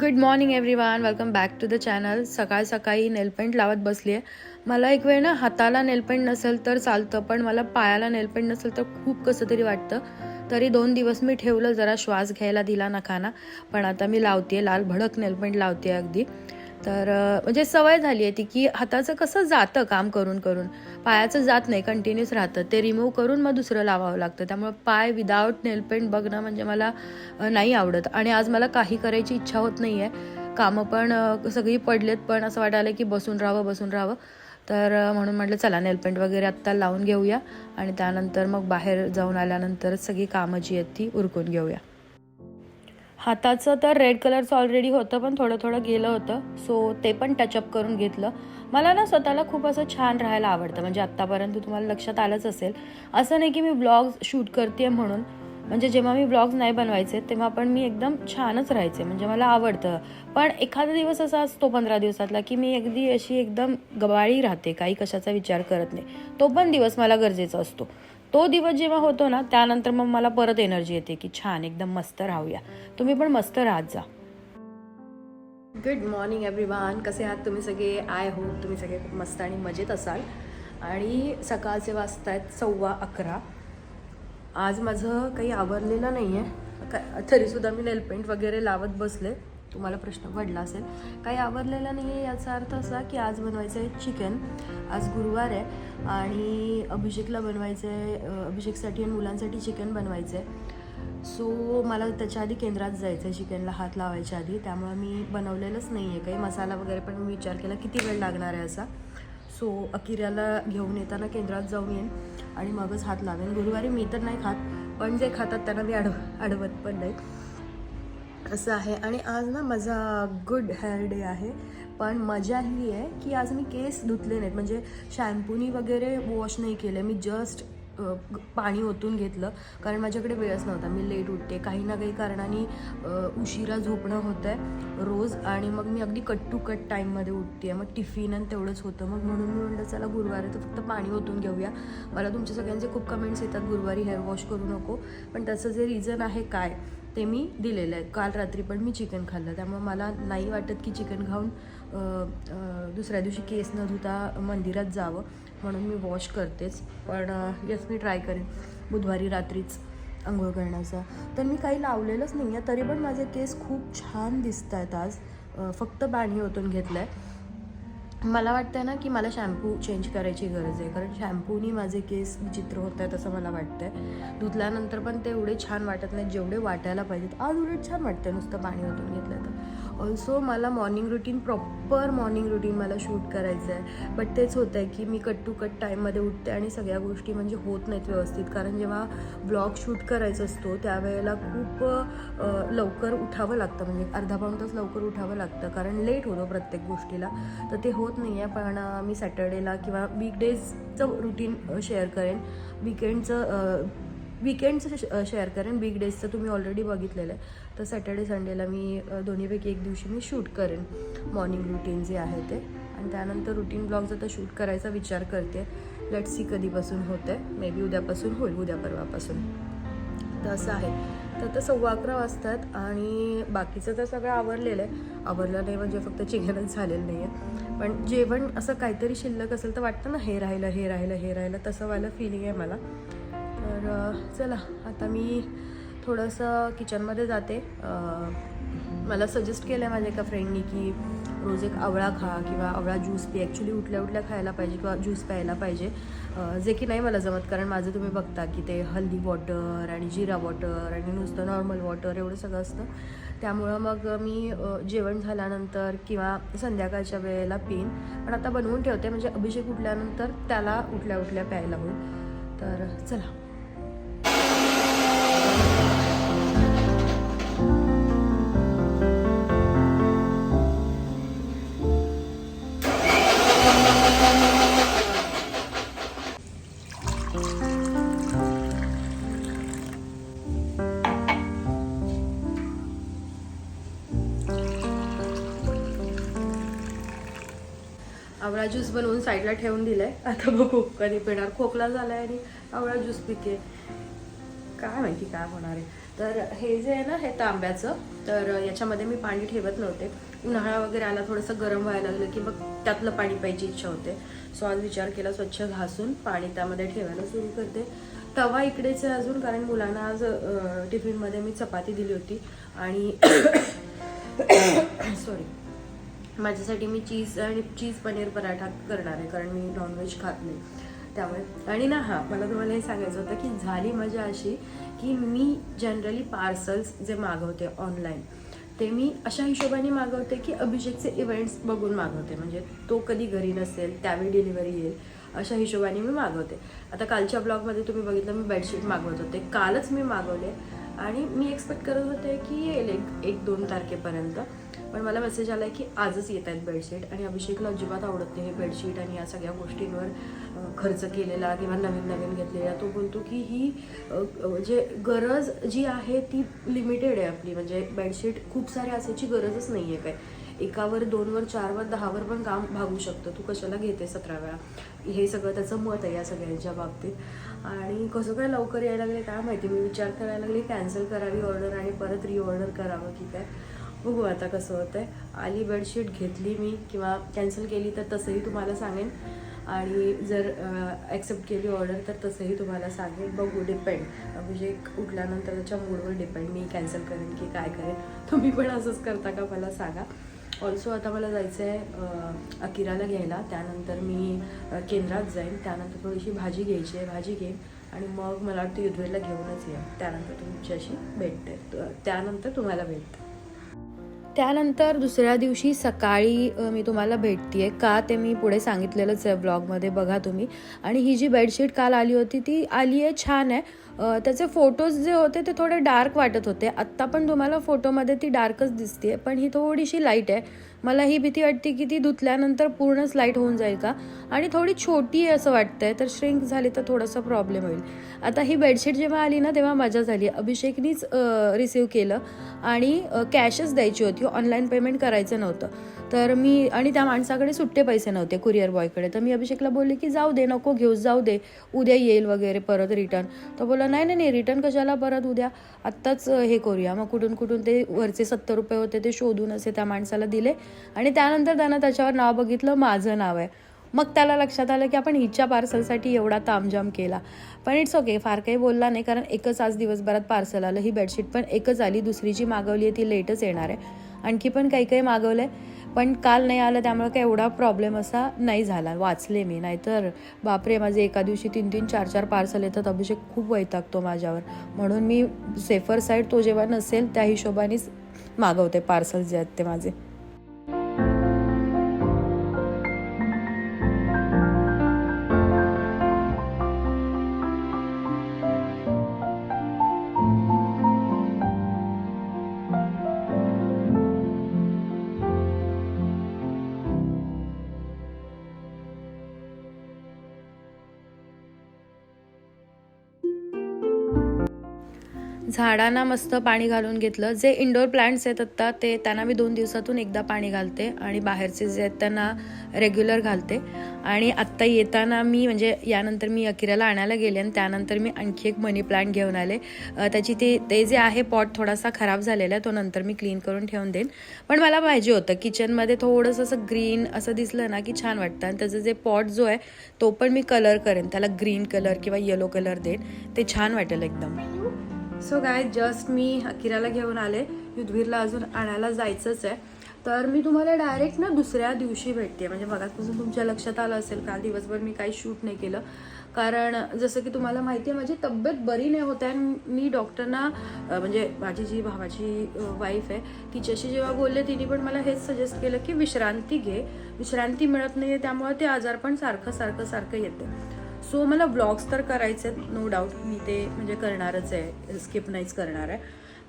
Good morning everyone welcome back to the channel सकाळ सकाळी nail paint लावत बसली आहे. मला एक वेळ ना हाताला नेलपेंट नसेल तर चालतं पण मला पायाला नेलपेंट नसेल तर खूप कसं तरी वाटतं. तरी दोन दिवस मी ठेवलं जरा श्वास घ्यायला दिला नखाना. पण आता मी लावते लाल भडक नेलपेंट लावते अगदी. तर म्हणजे सवय झाली आहे ती की हाताचं कसं जातं काम करून करून. पायाचं जात नाही कंटिन्यूस राहतं. ते रिमूव्ह करून मग दुसरं लावावं लागतं. त्यामुळे पाय विदाऊट नेलपेंट बघणं म्हणजे मला नाही आवडत. आणि आज मला काही करायची इच्छा होत नाही आहे कामं पण सगळी पडलेत पण असं वाटायला की बसून राहावं बसून राहावं. तर म्हणून म्हटलं चला नेलपेंट वगैरे आत्ता लावून घेऊया. आणि त्यानंतर मग बाहेर जाऊन आल्यानंतरच सगळी कामं जी आहेत ती उरकून घेऊया. हाताचं तर रेड कलरचं ऑलरेडी होतं पण थोडं थोडं गेलं होतं. सो ते पण टचअप करून घेतलं. मला ना स्वतःला खूप असं छान राहायला आवडतं. म्हणजे आत्तापर्यंत तुम्हाला लक्षात आलंच असेल. असं नाही की मी ब्लॉग्स शूट करते म्हणून. म्हणजे जेव्हा मी ब्लॉग्स नाही बनवायचे तेव्हा पण मी एकदम छानच राहायचे. म्हणजे मला आवडतं. पण एखादा दिवस असा असतो पंधरा दिवसातला की मी अगदी अशी एकदम गबाळी राहते. काही कशाचा विचार करत नाही. तो पण दिवस मला गरजेचा असतो. तो दिवस जेव्हा होतो ना त्यानंतर मग मला परत एनर्जी येते की छान एकदम मस्त राहूया. तुम्ही पण मस्त राहत जा. गुड मॉर्निंग एव्हरीवन कसे आहात तुम्ही सगळे? आय होप तुम्ही सगळे खूप मस्त आणि मजेत असाल. आणि सकाळचे वाजत आहेत सव्वा अकरा. आज माझं काही आवरलेलं नाही आहे का तरीसुद्धा मी नेलपेंट वगैरे लावत बसले. तुम्हाला प्रश्न पडला असेल. काही आवरलेलं नाही आहे याचा अर्थ असा की आज बनवायचं आहे चिकन आज गुरुवार आहे आणि अभिषेकला बनवायचं आहे अभिषेकसाठी आणि मुलांसाठी चिकन बनवायचं आहे सो मला त्याच्या आधी केंद्रात जायचं आहे चिकनला हात लावायच्या आधी. त्यामुळे मी बनवलेलंच नाही आहे काही मसाला वगैरे पण मी विचार केला किती वेळ लागणार आहे असा. सो अकिऱ्याला घेऊन येताना केंद्रात जाऊन येईन आणि मगच हात लावेन. गुरुवारी मी तर नाही खात पण जे खातात त्यांना मी अडव अडवत पण नाही. असं आहे. आणि आज ना माझा गुड हेअर डे आहे. पण मजा ही आहे की आज मी केस धुतले नाहीत. म्हणजे शॅम्पूनी वगैरे वॉश नाही केले. मी जस्ट पाणी ओतून घेतलं. कारण माझ्याकडे वेळच नव्हता. मी लेट उठते. काही ना काही कारणाने उशिरा झोपणं होतं आहे रोज. आणि मग मी अगदी कट टू कट टाईममध्ये उठते. मग टिफिन आणि तेवढंच होतं. मग म्हणून मी म्हणलं चला गुरुवारी तर फक्त पाणी ओतून घेऊया. मला तुमच्या सगळ्यांचे खूप कमेंट्स येतात. गुरुवारी हेअर वॉश करू नको. पण त्याचं जे रिझन आहे काय? ते मी दिलेलं आहे. काल रात्री पण मी चिकन खाल्लं. त्यामुळे मला नाही वाटत की चिकन खाऊन दुसऱ्या दिवशी केस न धुता मंदिरात जावं म्हणून मी वॉश करतेच. पण यस मी ट्राय करेन. बुधवारी रात्रीच आंघोळ करण्याचा. तर मी काही लावलेलंच नाही आहे तरी पण माझे केस खूप छान दिसत आहेत आज फक्त पाणी ओतून घेतलं आहे मला वाटतं ना की मला शॅम्पू चेंज करायची गरज आहे. कारण शॅम्पूनी माझे केस विचित्र होत आहेत असं मला वाटतंय. धुतल्यानंतर पण ते एवढे छान वाटत नाहीत जेवढे वाटायला पाहिजेत. आज उलट छान वाटतं नुसतं पाणी ओतून घेतलं तर. ऑल्सो मला morning routine proper morning routine मला शूट करायचं आहे. बट तेच होतं आहे की मी कट टू कट टाईममध्ये उठते आणि सगळ्या गोष्टी म्हणजे होत नाहीत व्यवस्थित. कारण जेव्हा ब्लॉग शूट करायचा असतो त्यावेळेला खूप लवकर उठावं लागतं. म्हणजे अर्धा पाऊण तास लवकर उठावं लागतं. कारण लेट होतो प्रत्येक गोष्टीला. तर ते होत होत नाही आहे पण मी सॅटर्डेला किंवा वीकडेजचं रुटीन शेअर करेन. विकेंडचं विकेंडचं शेअर करेन. वीक डेजचं तुम्ही ऑलरेडी बघितलेलं आहे. तर सॅटर्डे संडेला मी दोन्हीपैकी एक दिवशी मी शूट करेन. मॉर्निंग रुटीन जे आहे ते. आणि त्यानंतर रुटीन ब्लॉग्स आता शूट करायचा विचार करते. लेट सी कधीपासून होते मे बी उद्यापासून होईल उद्या परवापासून. तर असं आहे. तर आता सव्वा अकरा वाजतात आणि बाकीचं तर सगळं आवरलेलं आहे. आवरलं नाही म्हणजे फक्त चिकनच झालेलं नाही आहे पण जेवण असं काहीतरी शिल्लक असेल तर वाटतं ना हे राहिलं हे राहिलं हे राहिलं तसं वालं फिलिंग आहे मला. तर चला आता मी थोडंसं किचनमध्ये जाते. मला सजेस्ट केलं आहे माझ्या एका फ्रेंडनी की रोज एक आवळा खा किंवा आवळा ज्यूस पी. ॲक्च्युली उठल्या उठल्या खायला पाहिजे किंवा ज्यूस प्यायला पाहिजे. जे की नाही मला जमत कारण माझं तुम्ही बघता की ते हल्दी वॉटर आणि जिरा वॉटर आणि नुसतं नॉर्मल वॉटर एवढं सगळं असतं. त्यामुळं मग मी जेवण झाल्यानंतर किंवा संध्याकाळच्या वेळेला पिन. पण आता बनवून ठेवते म्हणजे अभिषेक उठल्यानंतर त्याला उठल्या उठल्या प्यायला होईल. तर चला. आवळा ज्यूस बनवून साईडला ठेवून दिलाय. आता बघू कधी पिणार? खोकला झालाय आणि आवळा ज्यूस पिते. काय माहिती काय होणार आहे. तर हे जे आहे ना हे तांब्याचं तर याच्यामध्ये मी पाणी ठेवत नव्हते. उन्हाळा वगैरे आला थोडंसं गरम व्हायला लागलं की मग त्यातलं पाणी प्यायची इच्छा होते. सो आज विचार केला स्वच्छ घासून पाणी त्यामध्ये ठेवायला सुरू करते. तवा इकडेच आहे अजून कारण मुलांना आज टिफिनमध्ये मी चपाती दिली होती. आणि सॉरी माझ्यासाठी मी चीज आणि चीज पनीर पराठा करणार आहे कारण मी नॉनव्हेज खात नाही. त्यामुळे आणि ना हां मला तुम्हाला हे सांगायचं होतं की झाली मजा अशी की मी जनरली पार्सल्स जे मागवते ऑनलाईन ते मी अशा हिशोबाने मागवते की अभिषेकचे इव्हेंट्स बघून मागवते. म्हणजे तो कधी घरी नसेल त्यावेळी डिलिव्हरी येईल अशा हिशोबाने मी मागवते. आता कालच्या ब्लॉगमध्ये तुम्ही बघितलं मी बेडशीट मागवत होते. कालच मी मागवले आणि मी एक्सपेक्ट करत होते की येईल एक एक दोन तारखेपर्यंत. पण मला मेसेज आला की आजच येत आहेत बेडशीट आणि अभिषेकला अजिबात आवडत नाही हे बेडशीट आणि या सगळ्या गोष्टींवर खर्च केलेला किंवा नवीन नवीन घेतलेला. तो बोलतो की ही म्हणजे गरज जी आहे ती लिमिटेड आहे आपली. म्हणजे बेडशीट खूप सारे असायची गरजच नाही आहे काय. एकावर दोनवर चारवर दहावर पण काम भागू शकतं. तू कशाला घेते सतरा वेळा? हे सगळं त्याचं मत आहे या सगळ्यांच्या बाबतीत. आणि कसं काय लवकर यायला लागले काय माहिती? मी विचार करायला लागले कॅन्सल करावी ऑर्डर आणि परत रिऑर्डर करावं की काय बघू आता कसं होतंय. आली बेडशीट घेतली मी किंवा कॅन्सल केली तर तसंही तुम्हाला सांगेन. आणि जर ॲक्सेप्ट केली ऑर्डर तर तसंही तुम्हाला सांगेन. बघू डिपेंड म्हणजे उठल्यानंतर त्याच्या मूडवर डिपेंड मी कॅन्सल करेन की काय करेन. तुम्ही पण असंच करता का मला सांगा. ऑल्सो आता मला जायचं आहे अकिराला घ्यायला. त्यानंतर मी केंद्रात जाईन. त्यानंतर थोडीशी भाजी घ्यायची आहे. भाजी घेईन आणि मग मला वाटतं युद्धवेला घेऊनच या. त्यानंतर तुमच्याशी भेटते. त्यानंतर तुम्हाला भेटते. त्यानंतर दुसऱ्या दिवशी सकाळी मी तुम्हाला भेटते का ते मी पुढे सांगितलेलंच आहे ब्लॉगमध्ये बघा तुम्ही. आणि ही जी बेडशीट काल आली होती ती आली आहे छान आहे. त्याचे फोटोज जे होते ते थोडे डार्क वाटत होते. आत्ता पण तुम्हाला फोटोमध्ये ती डार्कच दिसते पण ही थोडीशी लाइट आहे. मला ही भीती वाटते की ती धुतल्यानंतर पूर्णच लाइट होऊन जाईल का? आणि थोडी छोटी आहे असं वाटतंय तर श्रिंक झाली तर थोडासा प्रॉब्लेम होईल. आता ही बेडशीट जेव्हा आली ना तेव्हा मजा झाली. अभिषेकनीच रिसीव केलं आणि कॅशच द्यायची होती. ऑनलाईन पेमेंट करायचं नव्हतं. तर मी आणि त्या माणसाकडे सुट्टे पैसे नव्हते कुरिअर बॉयकडे तर मी अभिषेकला बोलले की जाऊ दे नको घेऊ जाऊ दे. उद्या येईल वगैरे परत रिटर्न तर बोला नाही नाही नाही रिटर्न कशाला परत उद्या? आत्ताच हे करूया. मग कुठून कुठून ते वरचे सत्तर रुपये होते ते शोधून असे त्या माणसाला दिले. आणि त्यानंतर त्यानं त्याच्यावर नाव बघितलं माझं नाव आहे. मग त्याला लक्षात आलं की आपण हिच्या पार्सलसाठी एवढा तामजाम केला. पण इट्स ओके फार काही बोलला नाही कारण एकच आज दिवसभरात पार्सल आलं. ही बेडशीट पण एकच आली. दुसरी जी मागवली आहे ती लेटच येणार आहे. आणखी पण काही काही मागवलं आहे पण काल नाही आलं त्यामुळे काय एवढा प्रॉब्लेम असा नाही झाला. वाचले मी. नाहीतर बापरे माझे एका दिवशी तीन तीन चार चार पार्सल येतात. अभिषेक खूप वैतागतो माझ्यावर. म्हणून मी सेफर साईड तो जेव्हा नसेल त्या हिशोबानेच मागवते पार्सल जे आहेत ते माझे. झाडांना मस्त पाणी घालून घेतलं. जे इंडोर प्लांट्स आहेत आत्ता ते त्यांना मी दोन दिवसातून एकदा पाणी घालते आणि बाहेरचे जे आहेत त्यांना रेग्युलर घालते. आणि आत्ता येताना मी म्हणजे यानंतर मी अकिराला आणायला गेले आणि त्यानंतर मी आणखी एक मनी प्लांट घेऊन आले. त्याची ते ते जे आहे पॉट थोडासा खराब झालेला आहे तो नंतर मी क्लीन करून ठेवून देईन. पण मला पाहिजे होतं किचनमध्ये थोडंसं असं ग्रीन असं दिसलं ना की छान वाटतं. आणि त्याचं जे पॉट जो आहे तो पण मी कलर करेन. त्याला ग्रीन कलर किंवा येलो कलर देईन. ते छान वाटेल एकदम. सो गाय जस्ट मी अकिराला घेऊन आले. युद्धवीरला अजून आणायला जायचंच आहे. तर मी तुम्हाला डायरेक्ट ना दुसऱ्या दिवशी भेटते. म्हणजे मगाचपासून तुमच्या लक्षात आलं असेल काल दिवसभर मी काही शूट नाही केलं. कारण जसं की तुम्हाला माहिती आहे माझी तब्येत बरी नाही होत आहे. आणि मी डॉक्टरना म्हणजे माझी जी भावाची वाईफ आहे तिच्याशी जेव्हा बोलले तिने पण मला हेच सजेस्ट केलं की विश्रांती घे. विश्रांती मिळत नाही आहे त्यामुळे ते आजार पण सारखं सारखं सारखं येतं. सो मला व्लॉग्स तर करायचे आहेत नो डाऊट मी ते म्हणजे करणारच आहे स्किप नाहीच करणार आहे.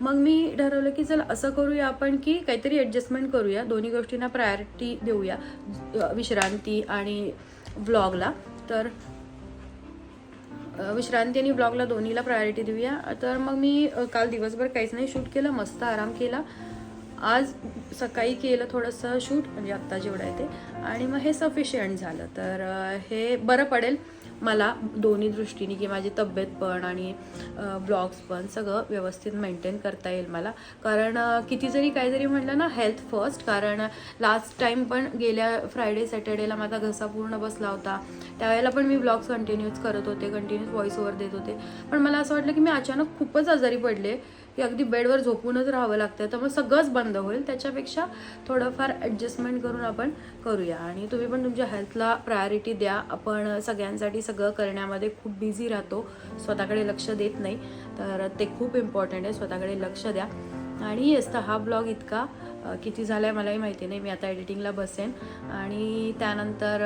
मग मी ठरवलं की चल असं करूया आपण की काहीतरी ॲडजस्टमेंट करूया दोन्ही गोष्टींना प्रायोरिटी देऊया विश्रांती आणि व्लॉगला तर विश्रांती आणि ब्लॉगला दोन्हीला प्रायोरिटी देऊया. तर मग मी काल दिवसभर काहीच नाही शूट केलं मस्त आराम केला. आज सकाळी केलं थोडंसं शूट म्हणजे आत्ता जेवढं आहे ते. आणि मग हे सफिशियंट झालं. तर हे बरं पडेल. मला दोन्ही दृष्टीने की माझी तब्येत पण आणि ब्लॉग्स पण सगळं व्यवस्थित मेंटेन करता येईल मला. कारण किती जरी काही जरी म्हटलं ना हेल्थ फर्स्ट कारण लास्ट टाइम पण गेल्या फ्रायडे सॅटर्डेला माझा घसा पूर्ण बसला होता. त्यावेळेला पण मी ब्लॉग्स कंटिन्यूच करत होते कंटिन्यूस व्हॉइस ओव्हर देत होते. पण मला असं वाटलं की मी अचानक खूपच आजारी पडले. की अगदी बेडवर झोपूनच राहावं लागतं. तर मग सगळंच बंद होईल. त्याच्यापेक्षा थोडंफार ॲडजस्टमेंट करून आपण करूया. आणि तुम्ही पण तुमच्या हेल्थला प्रायोरिटी द्या. आपण सगळ्यांसाठी सगळं करण्यामध्ये खूप बिझी राहतो. स्वतःकडे लक्ष देत नाही. तर ते खूप इम्पॉर्टंट आहे. स्वतःकडे लक्ष द्या. आणि येस तर हा ब्लॉग इतका किती झाला आहे मलाही माहिती नाही. मी आता एडिटिंगला बसेन. आणि त्यानंतर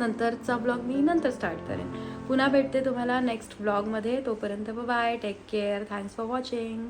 नंतरचा ब्लॉग मी नंतर स्टार्ट करेन. पुन्हा भेटते तुम्हाला नेक्स्ट ब्लॉगमध्ये तोपर्यंत bye take care thanks for watching